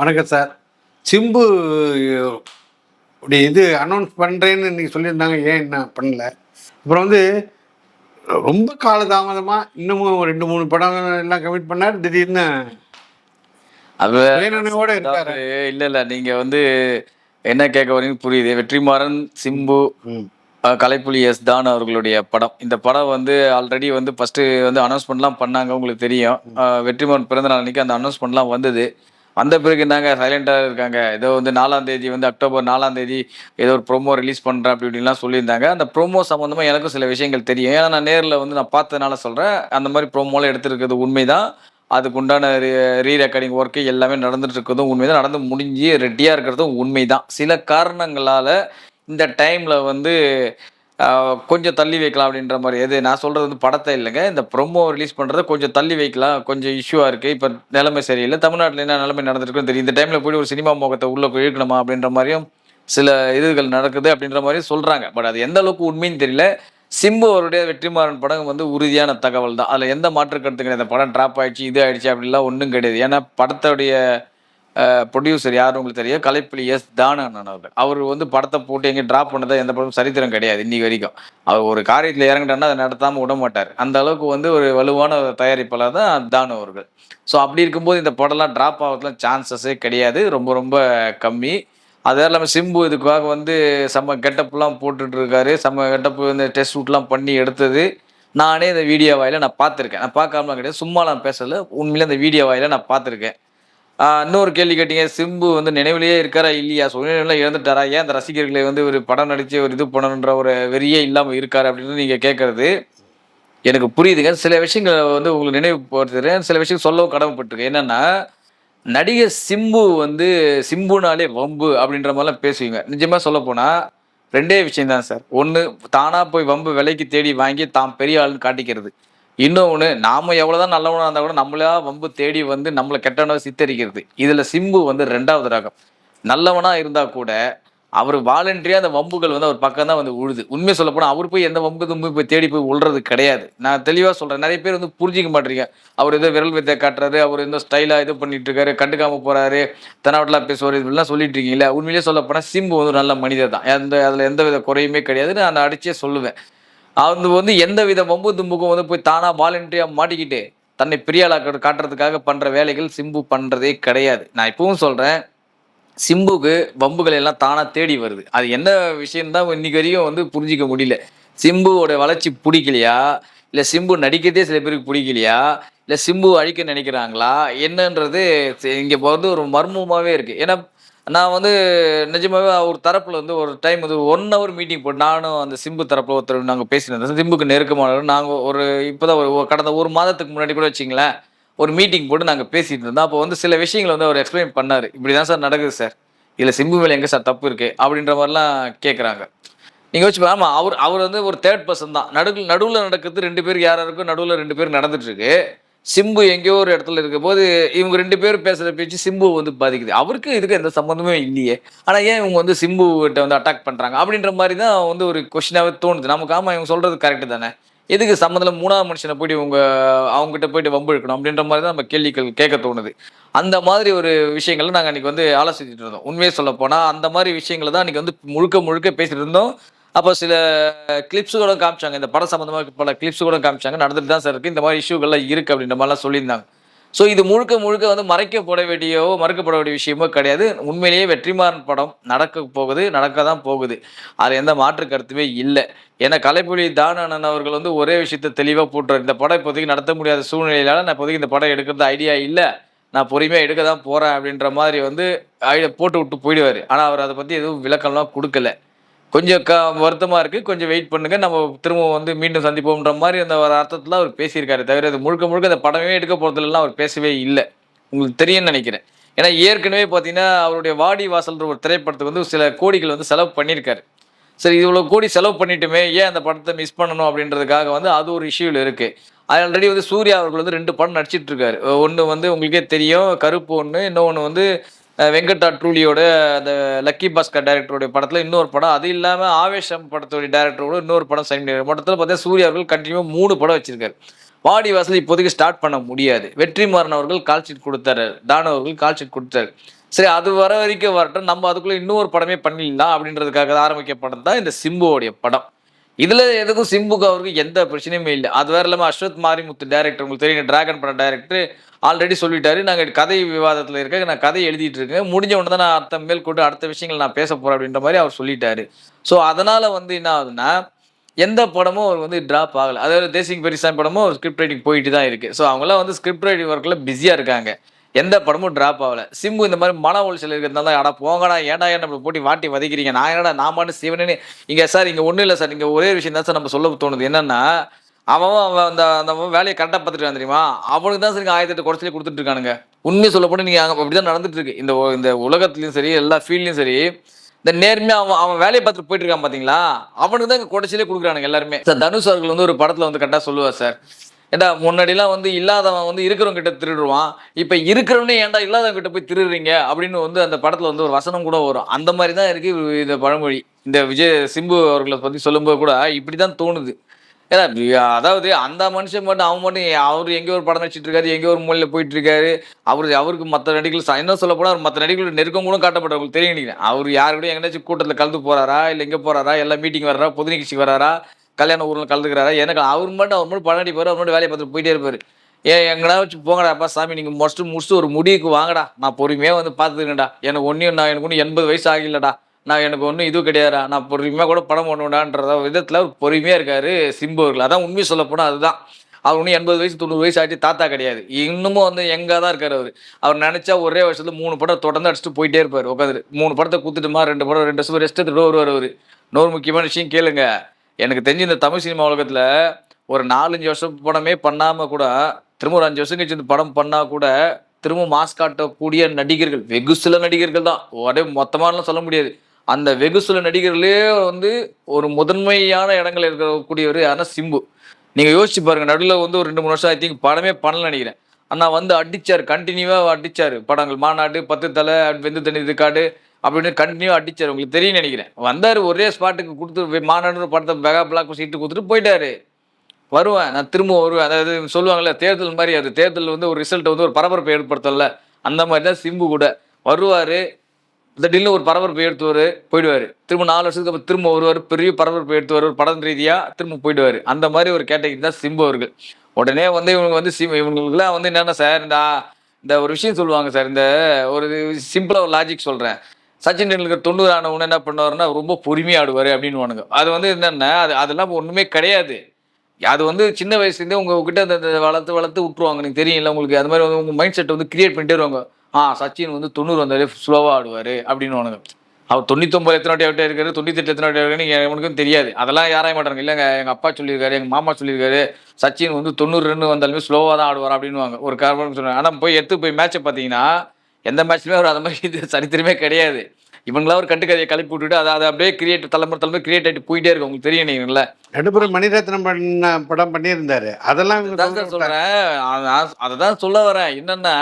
வணக்கம் சார். சிம்பு இது அனௌன்ஸ் பண்ணுறேன்னு இன்னைக்கு சொல்லியிருந்தாங்க ஏன் என்ன பண்ணல? அப்புறம் வந்து ரொம்ப காலதாமதமாக இன்னமும் ரெண்டு மூணு படம் எல்லாம் கமிட் பண்ணார் திடீர்னு சுயநினைவோட இருக்காரு. இல்ல இல்ல நீங்க வந்து என்ன கேட்க வரீங்க புரியுது. வெற்றிமாறன் சிம்பு கலைப்புலி எஸ் தான் அவர்களுடைய படம். இந்த படம் வந்து ஆல்ரெடி வந்து ஃபர்ஸ்ட் வந்து அனௌன்ஸ்மெண்ட்லாம் பண்ணாங்க உங்களுக்கு தெரியும். வெற்றிமாறன் பிறந்த நாள் அன்னைக்கு அந்த அனௌன்ஸ்மெண்ட்லாம் வந்தது. வந்த பிறகு நாங்கள் சைலண்டாக இருக்காங்க. ஏதோ வந்து நாலாம் தேதி வந்து அக்டோபர் நாலாம் தேதி ஏதோ ஒரு ப்ரோமோ ரிலீஸ் பண்ணுறேன் அப்படி இப்படின்லாம் சொல்லியிருந்தாங்க. அந்த ப்ரோமோ சம்மந்தமாக எனக்கும் சில விஷயங்கள் தெரியும். ஏன்னா நான் நேரில் வந்து நான் பார்த்ததுனால சொல்கிறேன் அந்த மாதிரி ப்ரோமோலாம் எடுத்திருக்கிறது உண்மைதான். அதுக்கு உண்டான ரீ ரெக்கார்டிங் ஒர்க்கு எல்லாமே நடந்துட்டு இருக்கிறதும் உண்மைதான். நடந்து முடிஞ்சு ரெடியாக இருக்கிறதும் உண்மைதான். சில காரணங்களால் இந்த டைமில் வந்து கொஞ்சம் தள்ளி வைக்கலாம் அப்படின்ற மாதிரி. எது நான் சொல்கிறது வந்து படத்தை இல்லைங்க. இந்த ப்ரொமோ ரிலீஸ் பண்ணுறத கொஞ்சம் தள்ளி வைக்கலாம். கொஞ்சம் இஷ்யூவாக இருக்குது இப்போ நிலைமை சரியில்லை. தமிழ்நாட்டில் என்ன நிலைமை நடந்திருக்குன்னு தெரியும். இந்த டைமில் போய் ஒரு சினிமா முகத்தை உள்ளே இழுக்கணுமா அப்படின்ற மாதிரியும் சில இதுகள் நடக்குது அப்படின்ற மாதிரியும் சொல்கிறாங்க பட் அது எந்த அளவுக்கு உண்மைன்னு தெரியல. சிம்பு அவருடைய வெற்றிமாறன் படம் வந்து உறுதியான தகவல் தான். அதில் எந்த மாற்று கருத்து கிடையாது. படம் ட்ராப் ஆயிடுச்சு இது ஆயிடுச்சு அப்படிலாம் ஒன்றும் கிடையாது. ஏன்னா படத்தோடைய ப்ரொடியூசர் யார் உங்களுக்கு தெரியும்? கலைப்புலி எஸ் தானன் அவர்கள். அவர் வந்து படத்தை போட்டு எங்கே ட்ராப் பண்ணதை எந்த படமும் சரித்திரம் கிடையாது இன்னி வரைக்கும். அவர் ஒரு காரியத்தில் இறங்கிட்டோன்னா அதை நடத்தாமல் விட மாட்டார். அந்த அளவுக்கு வந்து ஒரு வலுவான தயாரிப்பில் தயாரிப்பாளர் தான் தானு அவர்கள். ஸோ அப்படி இருக்கும்போது இந்த படம்லாம் ட்ராப் ஆகிறதுலாம் சான்சஸே கிடையாது. ரொம்ப ரொம்ப கம்மி. அது இல்லாமல் சிம்பு இதுக்காக வந்து செம்ம கெட்டப்லாம் போட்டுட்டு இருக்காரு. செம்ம கெட்டப் இந்த டெஸ்ட் ஷூட்லாம் பண்ணி எடுத்தது. நானே இந்த வீடியோ வாயில நான் பார்த்துருக்கேன். நான் பார்க்காமலாம் கிடையாது. சும்மா நான் பேசல. உண்மையிலே இந்த வீடியோ வாயில நான் பார்த்துருக்கேன். இன்னொரு கேள்வி கேட்டீங்க. சிம்பு வந்து நினைவிலேயே இருக்காரா இல்லையா? சுயநிலை இழந்துட்டாரா ஏன் அந்த ரசிகர்களை வந்து ஒரு படம் நடிச்சு ஒரு இது பண்ணணுன்ற ஒரு வெறியே இல்லாமல் இருக்காரு அப்படின்னு நீங்கள் கேட்கறது எனக்கு புரியுதுங்க. சில விஷயங்களை வந்து உங்களுக்கு நினைவுபடுத்துறேன். சில விஷயம் சொல்லவும் கடமைப்பட்டிருக்கேன் என்னன்னா நடிகர் சிம்பு வந்து சிம்புனாலே வம்பு அப்படின்ற மாதிரிலாம் பேசுவீங்க. நிஜமாக சொல்ல போனால் ரெண்டே விஷயம் தான் சார். ஒன்று தானாக போய் வம்பு விலைக்கு தேடி வாங்கி தான் பெரிய ஆளுன்னு காட்டிக்கிறது. இன்னொன்று நாம எவ்வளோதான் நல்லவனாக இருந்தால் கூட நம்மளா வம்பு தேடி வந்து நம்மளை கெட்டவனாக சித்தரிக்கிறது. இதில் சிம்பு வந்து ரெண்டாவது ரகம். நல்லவனாக இருந்தால் கூட அவர் வாலண்டரியாக அந்த வம்புகள் வந்து அவர் பக்கம் தான் வந்து உழுது. உண்மை சொல்ல போனால் அவர் போய் எந்த வம்பு தும்பு போய் தேடி போய் உள்றது கிடையாது. நான் தெளிவாக சொல்கிறேன் நிறைய பேர் வந்து புரிஞ்சிக்க மாட்டீங்க அவர் ஏதோ விரல் வித்தை காட்டுறாரு அவர் ஏதோ ஸ்டைலாக இது பண்ணிட்டு இருக்காரு கண்டுக்காமல் போகிறாரு தெனாவட்டெலாம் பேசுவார் இப்படிலாம் சொல்லிட்டு இருக்கீங்களா உண்மையிலேயே சொல்ல போனால் சிம்பு வந்து ஒரு நல்ல மனிதர் தான். எந்த அதில் எந்த வித குறையுமே கிடையாது நான் அடிச்சே சொல்லுவேன். அது வந்து எந்த வித வம்பு தும்புக்கும் வந்து போய் தானாக வாலண்டரியாக மாட்டிக்கிட்டு தன்னை பெரியாளாக்க காட்டுறதுக்காக பண்ணுற வேலைகள் சிம்பு பண்ணுறதே கிடையாது. நான் இப்பவும் சொல்கிறேன் சிம்புக்கு வம்புகள் எல்லாம் தானாக தேடி வருது. அது என்ன விஷயம் தான் இன்னைக்கு வரைக்கும் வந்து புரிஞ்சிக்க முடியல. சிம்புவோட வளர்ச்சி பிடிக்கலையா? இல்லை சிம்பு நடிக்கிறதே சில பேருக்கு பிடிக்கலையா? இல்லை சிம்பு அழிக்க நினைக்கிறாங்களா? என்னன்றது இங்கே வந்து ஒரு மர்மமாகவே இருக்குது ஏன்னா நான் வந்து நிஜமாவே அவர் தரப்புல வந்து ஒரு டைம் வந்து ஒன் ஹவர் மீட்டிங் போட்டு நானும் அந்த சிம்பு தரப்புல ஒருத்தர் நாங்கள் பேசினோம் சிம்புக்கு நெருக்கமானவர் நாங்கள் ஒரு இப்போதான் ஒரு கடந்த ஒரு மாதத்துக்கு முன்னாடி கூட வச்சிங்களேன் ஒரு மீட்டிங் போட்டு நாங்கள் பேசிட்டு இருந்தோம். அப்போ வந்து சில விஷயங்களை வந்து அவர் எக்ஸ்பிளைன் பண்ணார். இப்படி தான் சார் நடக்குது சார். இதில் சிம்பு மேலே எங்கே சார் தப்பு இருக்குது அப்படின்ற மாதிரிலாம் கேட்குறாங்க நீங்கள் வச்சு ஆமாம் அவர் அவர் வந்து ஒரு தேர்ட் பர்சன் தான். நடுவில் நடுவில் நடக்கிறது ரெண்டு பேருக்கு யாரா இருக்கும் நடுவில் ரெண்டு பேரும் நடந்துட்டு இருக்கு. சிம்பு எங்கேயோ ஒரு இடத்துல இருக்க போது இவங்க ரெண்டு பேரும் பேசுகிற பேச்சு சிம்பு வந்து பாதிக்குது. அவருக்கு இதுக்கு எந்த சம்மந்தமே இல்லையே. ஆனால் ஏன் இவங்க வந்து சிம்பு கிட்ட வந்து அட்டாக் பண்ணுறாங்க அப்படின்ற மாதிரி தான் வந்து ஒரு கொஷினாகவே தோணுது. நமக்கு ஆமாம் இவங்க சொல்கிறது கரெக்டு தானே. எதுக்கு சம்மந்தம் மூணாவது மனுஷனை போயிட்டு இவங்க அவங்ககிட்ட போயிட்டு வம்பு எடுக்கணும்? அப்படின்ற மாதிரி தான் நம்ம கேள்விகள் கேட்க தோணுது. அந்த மாதிரி ஒரு விஷயங்களை நாங்கள் அன்றைக்கி வந்து ஆலோசிச்சுட்டு இருந்தோம். உண்மையை சொல்ல போனால் அந்த மாதிரி விஷயங்களை தான் அன்றைக்கி வந்து முழுக்க முழுக்க பேசிட்டு இருந்தோம். அப்போ சில கிளிப்ஸ் கூட காமிச்சாங்க. இந்த படம் சம்மந்தமாக பல கிளிப்ஸ் கூட காமிச்சாங்க. நடந்துட்டு தான் சார் இருக்குது இந்த மாதிரி இஷ்யூகள்லாம் இருக்குது அப்படின்ற மாதிரிலாம் சொல்லியிருந்தாங்க. ஸோ இது முழுக்க முழுக்க வந்து மறைக்கப்பட வேண்டியவோ மறுக்கப்பட வேண்டிய விஷயமோ கிடையாது. உண்மையிலேயே வெற்றிமாறன் படம் நடக்க போகுது நடக்க தான் போகுது. அது எந்த மாற்று கருத்துமே இல்லை. ஏன்னா கலைப்புலி தானண்ணன் அவர்கள் வந்து ஒரே விஷயத்த தெளிவாக போட்டுறாரு. இந்த படம் இப்போதைக்கு நடத்த முடியாத சூழ்நிலையில நான் இப்போதைக்கு இந்த படம் எடுக்கிறது ஐடியா இல்லை. நான் பொறுமையாக எடுக்க தான் போகிறேன் அப்படின்ற மாதிரி வந்து ஐடியா போட்டு விட்டு போயிடுவார். ஆனால் அவர் அதை பற்றி எதுவும் விளக்கம்லாம் கொடுக்கல. கொஞ்சம் க வருத்தமாக இருக்குது கொஞ்சம் வெயிட் பண்ணுங்க. நம்ம திரும்ப வந்து மீண்டும் சந்திப்போம்ன்ற மாதிரி அந்த ஒரு அர்த்தத்தில் அவர் பேசியிருக்காரு. தவிர அது முழுக்க முழுக்க அந்த படமே எடுக்க போகிறதுலாம் அவர் பேசவே இல்லை. உங்களுக்கு தெரியும்னு நினைக்கிறேன். ஏன்னா ஏற்கனவே பார்த்தீங்கன்னா அவருடைய வாடி வாசல்ன்ற ஒரு திரைப்படத்துக்கு வந்து சில கோடிகள் வந்து செலவு பண்ணியிருக்காரு. சரி இவ்வளோ கோடி செலவு பண்ணிட்டுமே ஏன் அந்த படத்தை மிஸ் பண்ணணும் அப்படின்றதுக்காக வந்து அது ஒரு இஷ்யூவில் இருக்குது ஆல்ரெடி வந்து சூர்யா அவர்கள் வந்து ரெண்டு படம் நடிச்சிட்டு இருக்காரு. ஒன்று வந்து உங்களுக்கே தெரியும். கருப்பு ஒன்று இன்னொன்று வந்து வெங்கட் அட்ரூலியோட அந்த லக்கி பாஸ்கர் டைரக்டருடைய படத்தில் இன்னொரு படம். அது இல்லாமல் ஆவேஷம் படத்துடைய டைரக்டரோட இன்னொரு படம் சைன் பண்ணியிருக்காரு. மொத்தத்தில் பார்த்தீங்கன்னா சூர்யா அவர்கள் கண்டினியூ மூணு படம் வச்சிருக்காரு. வாடி வாசல் இப்போதைக்கு ஸ்டார்ட் பண்ண முடியாது. வெற்றிமாறன் அவர்கள் கால் ஷீட் கொடுத்தாரு. தானு அவர்கள் கால் ஷீட் கொடுத்தாரு. சரி அது வர வரைக்கும் வரட்டும். நம்ம அதுக்குள்ள இன்னொரு படமே பண்ணிடலாம் அப்படின்றதுக்காக ஆரம்பிக்கப்பட்டது தான் இந்த சிம்புவோடைய படம். இதுல எதுக்கும் சிம்புக்கு அவருக்கு எந்த பிரச்சனையுமே இல்லை. அது வேற இல்லாம அஸ்வத் மாரிமுத்து டேரக்டர் உங்களுக்கு தெரியும் டிராகன் படம் டேரக்டர் ஆல்ரெடி சொல்லிட்டாரு. நாங்க கதை விவாதத்துல இருக்க நான் கதை எழுதிட்டு இருக்கேன். முடிஞ்ச உடனே தான் நான் அடுத்த மேல் கூட்டு அடுத்த விஷயங்கள் நான் பேச போறேன் அப்படின்ற மாதிரி அவர் சொல்லிட்டாரு. ஸோ அதனால வந்து என்ன ஆகுதுன்னா எந்த படமும் அவர் வந்து டிராப் ஆகல. அதாவது தேசிங் பெரிசாமி படமும் ஸ்கிரிப்ட் ரைட்டிங் போயிட்டு தான் இருக்கு. ஸோ அவங்களாம் வந்து ஸ்கிரிப்ட் ரைட்டிங் ஒர்க்கில் பிஸியாக இருக்காங்க. எந்த படமும் டிராப் ஆகல. சிம்பு இந்த மாதிரி மன உளைச்சல் இருக்கிறதுனால அடா போங்கடா ஏன்டா ஏன் நம்ம போட்டி வாட்டி வதைக்கிறீங்க? நான் என்னடா நான் சிவனே இங்க சார் இங்க ஒன்றும் இல்லை சார் இங்க ஒரே விஷயம் தான் சார் நம்ம சொல்ல தோணுது. என்னன்னா அவன் அவன் அந்த அந்த வேலையை கரெக்டாக பார்த்துட்டு தெரியுமா? அவனுக்கு தான் சரி ஆயிரத்தி எட்டு குறைச்சலே கொடுத்துட்டு இருக்கானுங்க. உண்மையை சொல்ல போனால் நீங்கள் அங்கே அப்படி தான் நடந்துட்டு இருக்கு. இந்த இந்த உலகத்துலையும் சரி எல்லா ஃபீல்ட்லையும் சரி இந்த நேர்மையாக அவன் அவன் வேலையை பார்த்துட்டு போயிட்டு இருக்கான் பாத்தீங்களா? அவனுக்கு தான் இங்க குடைச்சிலே கொடுக்குறானுங்க எல்லாருமே. சார் தனுஷ் அவர்கள் வந்து ஒரு படத்துல வந்து கரெக்டாக சொல்லுவார் சார் ஏண்டா முன்னாடிலாம் வந்து இல்லாதவன் வந்து இருக்கிறவங்க கிட்ட திருடுவான். இப்போ இருக்கிறவனே ஏன்டா இல்லாதவங்க கிட்ட போய் திருடுறீங்க? அப்படின்னு வந்து அந்த படத்தில் வந்து ஒரு வசனம் கூட வரும். அந்த மாதிரி தான் இருக்குது இந்த பழமொழி. இந்த விஜய் சிம்பு அவர்களை பற்றி சொல்லும்போது கூட இப்படி தான் தோணுது ஏன்னா அதாவது அந்த மனுஷன் மட்டும் அவன் மட்டும் அவர் எங்கேயோ ஒரு படம் நடிச்சிட்டு இருக்காரு எங்கேயோ ஒரு மூலையில் போயிட்டு இருக்காரு. அவர் அவருக்கு மற்ற நடிகர்கள் என்ன சொல்ல போனால் அவர் மற்ற நடிகர்கள் நெருக்கம் கூட காட்டப்பட்டவங்களுக்கு தெரியும் நினைக்கிறேன் அவர் யாரு கூட எங்கேயாச்சும் கூட்டத்தில் கலந்து போறாரா இல்லை எங்கே போறாரா எல்லாம் மீட்டிங் வர்றாரா பொது நிகழ்ச்சி வராரா கல்யாண ஊரில் கலந்துக்கிறாரா? எனக்கு அவர் மட்டும் அவர் மட்டும் படம் நடிப்பார் அவர் மட்டும் வேலையை பார்த்துட்டு போயிட்டே இருப்பார். ஏன் எங்கடா வச்சு போங்கடாப்பா சாமி நீங்கள் மொஸ்ட்டு முடிச்சுட்டு ஒரு முடிவுக்கு வாங்கடா. நான் பொறுமையாக வந்து பார்த்துக்கேன்டா எனக்கு ஒன்றையும் நான் எனக்கு ஒன்றும் எண்பது வயசு ஆகலடா நான் எனக்கு ஒன்றும் இது கிடையாதா நான் பொறுமையாக கூட படம் பண்ணுவேன்டான்ற விதத்தில் அவர் பொறுமையாக இருக்கார் சிம்பு அவர்கள். அதான் உண்மையை சொல்ல போனால் அதுதான். அவர் ஒன்றும் எண்பது வயசு தொண்ணூறு வயசு ஆச்சு தாத்தா கிடையாது. இன்னமும் வந்து எங்கே தான் இருக்கார் அவர். அவர் நினச்சா ஒரே வருஷத்துல மூணு படம் தொடர்ந்து அடிச்சுட்டு போயிட்டே இருப்பார் உட்காந்து மூணு படத்தை கூத்துட்டுமா ரெண்டு படம் ரெண்டு வருஷம் ரெஸ்ட் எடுத்துகிட்டு வருவார் அவர். இன்னொரு முக்கியமான விஷயம் கேளுங்க. எனக்கு தெரிஞ்சு இந்த தமிழ் சினிமா உலகத்தில் ஒரு நாலஞ்சு வருஷம் படமே பண்ணாமல் கூட திரும்ப ஒரு அஞ்சு வருஷம் கழிச்சு இந்த படம் பண்ணால் கூட திரும்ப மாஸ் காட்டக்கூடிய நடிகர்கள் வெகு சில நடிகர்கள் தான். ஒரே மொத்தமானலாம் சொல்ல முடியாது. அந்த வெகு சில நடிகர்களே வந்து ஒரு முதன்மையான இடங்கள் இருக்கக்கூடியவர் யாருன்னா சிம்பு. நீங்கள் யோசிச்சு பாருங்க நடுவில் வந்து ஒரு ரெண்டு மூணு வருஷம் ஐ திங்க் படமே பண்ணல நினைக்கிறேன். ஆனால் வந்து அடிச்சார் கண்டினியூவாக அடிச்சார் படங்கள். மாநாடு பத்து தலை வெந்து தண்ணி இது காடு அப்படின்னு கண்டினியூ அடிச்சார். உங்களுக்கு தெரியும் நினைக்கிறேன். வந்தார் ஒரே ஸ்பாட்டுக்கு கொடுத்து மாநாடு படத்தை மெகா பிளாக் சீட்டு கொடுத்துட்டு போயிட்டாரு. வருவேன் நான் திரும்ப வருவேன். அதாவது சொல்லுவாங்கல்ல தேர்தல் மாதிரி அது. தேர்தல் வந்து ஒரு ரிசல்ட்டை வந்து ஒரு பரபரப்பை ஏற்படுத்தல. அந்த மாதிரி தான் சிம்பு கூட. வருவார் திடீர்னு ஒரு பரபரப்பை எடுத்துவார் போயிடுவார். திரும்ப நாலு வருஷத்துக்கு அப்புறம் திரும்ப வருவார் பெரிய பரபரப்பை எடுத்துவார் ஒரு படம் ரீதியாக திரும்ப போயிடுவார். அந்த மாதிரி ஒரு கேட்டகரி தான் சிம்பு அவர்கள். உடனே வந்து இவங்க வந்து சிம் இவங்களுக்குலாம் வந்து என்னென்ன சார் இந்த இந்த ஒரு விஷயம் சொல்லுவாங்க சார். இந்த ஒரு சிம்பிளாக ஒரு லாஜிக் சொல்கிறேன் சச்சின் டெண்டுல்கர் தொண்ணூறு ஆனவன என்ன பண்ணுவாருன்னா ரொம்ப பொறுமையாக ஆடுவார் அப்படின்னு அது வந்து என்னென்ன அது அதெல்லாம் ஒன்றுமே கிடையாது. அது வந்து சின்ன வயசுலேருந்தே உங்ககிட்ட அந்த அந்த வளர்த்து வளர்த்து விட்ருவாங்க நீங்கள் தெரியல உங்களுக்கு. அது மாதிரி வந்து உங்கள் மைண்ட் செட்டை வந்து கிரியேட் பண்ணிட்டே வருவாங்க. ஆ சச்சின் வந்து தொண்ணூறு வந்தாலே ஸ்லோவாக ஆடுவார் அப்படின்னு அவர் தொண்ணூத்தொம்பது எத்தனை வாட்டி அவுட் இருக்காரு தொண்ணூத்தெட்டு எத்தனை வாட்டி இருக்காரு நீங்கள் உனக்கும் தெரியாது. அதெல்லாம் யாராய மாட்டாங்க இல்லைங்க எங்கள் அப்பா சொல்லியிருக்காரு எங்கள் மாமா சொல்லியிருக்காரு சச்சின் வந்து தொண்ணூறு ரன் வந்தாலுமே ஸ்லோவாக தான் ஆடுவார் அப்படின்னுவாங்க. ஒரு காரணம் சொன்னாங்க ஆனால் போய் எடுத்து போய் மேட்சை பார்த்தீங்கன்னா எந்த மேட்ச்லையுமே அவர் அந்த மாதிரி இது சரித்திரமே கிடையாது. இவங்களா ஒரு கட்டுக்கதையை கிளப்பி விட்டுட்டு அதை அதை அப்படியே கிரியேட் தலைமுறை தலைமுறை கிரியேட் ஆகிட்டு போயிட்டே இருக்கு. உங்களுக்கு தெரியும் நீங்கள்ல நடுப்புறம் மணிரத்னம் பண்ண படம் பண்ணியிருந்தாரு. அதெல்லாம். சொல்றேன். அதை தான் சொல்ல வரேன். என்னன்னா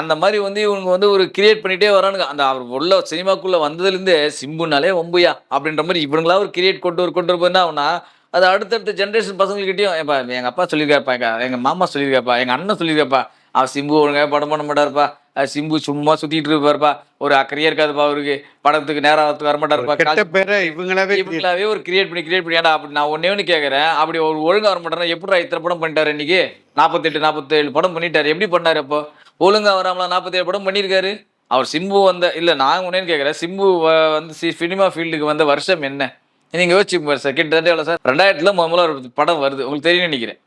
அந்த மாதிரி வந்து இவங்க வந்து ஒரு கிரியேட் பண்ணிட்டே வரானுங்க. அந்த அவர் உள்ள சினிமாக்குள்ள வந்ததுலேருந்தே சிம்புனாலே ஒம்புயா அப்படின்ற மாதிரி இவங்களா ஒரு கிரியேட் கொண்டு வர கொண்டு வர அவனா அது அடுத்தடுத்த ஜென்ரேஷன் பசங்கள்கிட்டயும் ஏப்பா எங்க அப்பா சொல்லியிருக்காப்பா எங்க எங்க மாமா சொல்லியிருக்காப்பா எங்க அண்ணன் சொல்லியிருக்காப்பா அவர் சிம்பு ஒழுங்கா படம் பண்ண மாட்டாருப்பா. சிம்பு சும்மா சுத்திட்டு இருப்பாருப்பா ஒரு அக்கறையே இருக்காதுப்பா அவருக்கு. படத்துக்கு நேரம் வரத்துக்கு வர மாட்டாருப்பா கெட்ட பேரை இவங்களாவே இவங்களாவே ஒரு கிரியேட் பண்ணி கிரியேட் பண்ணி. அப்படி நான் ஒன்னே ஒன்று கேட்குறேன் அப்படி ஒரு ஒழுங்கா வர மாட்டேன் எப்படி இத்தனை படம் பண்ணிட்டாரு இன்னைக்கு? நாற்பத்தெட்டு நாற்பத்தேழு படம் பண்ணிட்டாரு. எப்படி பண்ணாரு அப்போ? ஒழுங்கா வராமலா நாற்பத்தேழு படம் பண்ணியிருக்காரு அவர் சிம்பு வந்த இல்லை நான் ஒன்னே கேட்குறேன் சிம்பு வந்து சி சினிமா ஃபீல்டுக்கு வந்த வருஷம் என்ன? நீங்கள் யோசிச்சு சார். கிட்டத்தட்ட எவ்வளோ சார்? ரெண்டாயிரத்துல முதல்ல ஒரு படம் வருது. உங்களுக்கு தெரியும் நினைக்கிறேன்.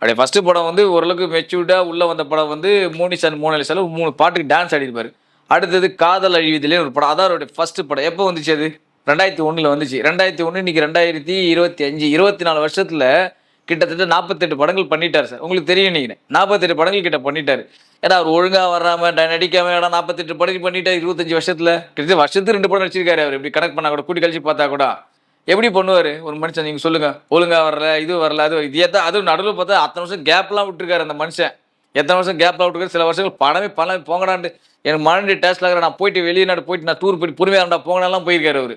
அப்படியே ஃபஸ்ட்டு படம் வந்து ஓரளவுக்கு மெச்சூர்டாக உள்ளே வந்த படம் வந்து மூணு மோனலிசால மூணு பாட்டுக்கு டான்ஸ் ஆடிருப்பார். அடுத்தது காதல் அழிவுதிலே ஒரு படம். அதான் அவருடைய ஃபஸ்ட்டு படம். எப்போ வந்துச்சு அது? ரெண்டாயிரத்தி ஒன்றில் வந்துச்சு. ரெண்டாயிரத்தி ஒன்று இன்னைக்கு ரெண்டாயிரத்தி இருபத்தி அஞ்சு இருபத்தி நாலு வருஷத்தில் கிட்டத்தட்ட நாற்பத்தெட்டு படங்கள் பண்ணிட்டார் சார். உங்களுக்கு தெரியும் நினைக்கிறேன் நாற்பத்தெட்டு படங்கள் கிட்ட பண்ணிட்டார். ஏன்னா அவர் ஒழுங்காக வராமல் ட- நடிக்காம இடம் நாற்பத்தெட்டு படங்கள் பண்ணிட்டார் இருபத்தஞ்சு வருஷத்தில். கிட்டத்தட்ட வருஷத்துக்கு ரெண்டு படம் நடிச்சிருக்காரு அவர். இப்படி கணக்கு பண்ணா கூட கூட்டி கழிச்சு பார்த்தா கூட. எப்படி பண்ணுவார்? ஒரு மனுஷன் நீங்கள் சொல்லுங்கள் ஒழுங்காக வரல இது வரல அது இதே தான் அதுவும் நடுவில் பார்த்தா அத்தனை வருஷம் கேப்லாம் விட்டுருக்காரு அந்த மனுஷன். எத்தனை வருஷம் கேப்லாம் விட்டுருக்காரு? சில வருஷங்கள் பணமே பணமே போங்கடான்ட்டு. எனக்கு மனநிலை டேஸ்ட்ல நான் போயிட்டு வெளிநாடு போயிட்டு நான் டூர் போயிட்டு பொறுமையாக போங்கடாலாம் போயிருக்காரு அவர்.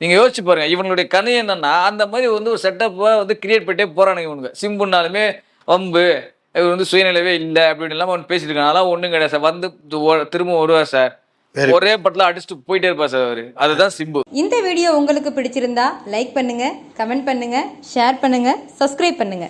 நீங்கள் யோசிச்சு பாருங்க இவங்களுடைய கணி என்னென்னா அந்த மாதிரி வந்து ஒரு செட்டப்பை வந்து கிரியேட் பண்ணிட்டே போகிறானுங்க இவனுங்க. சிம்புனாலுமே வம்பு இவர் வந்து சுயநிலைவே இல்லை அப்படின்னு இல்லாமல் அவன் பேசிட்டு இருக்கான். அதெல்லாம் ஒன்றும் கிடையாது சார். வந்து திரும்ப வருவார் சார். ஒரே படத்துல அடிச்சுட்டு போயிட்டே இருப்பார் சார் அவரு. அதுதான் சிம்பு. இந்த வீடியோ உங்களுக்கு பிடிச்சிருந்தா லைக் பண்ணுங்க கமெண்ட் பண்ணுங்க ஷேர் பண்ணுங்க சப்ஸ்கிரைப் பண்ணுங்க.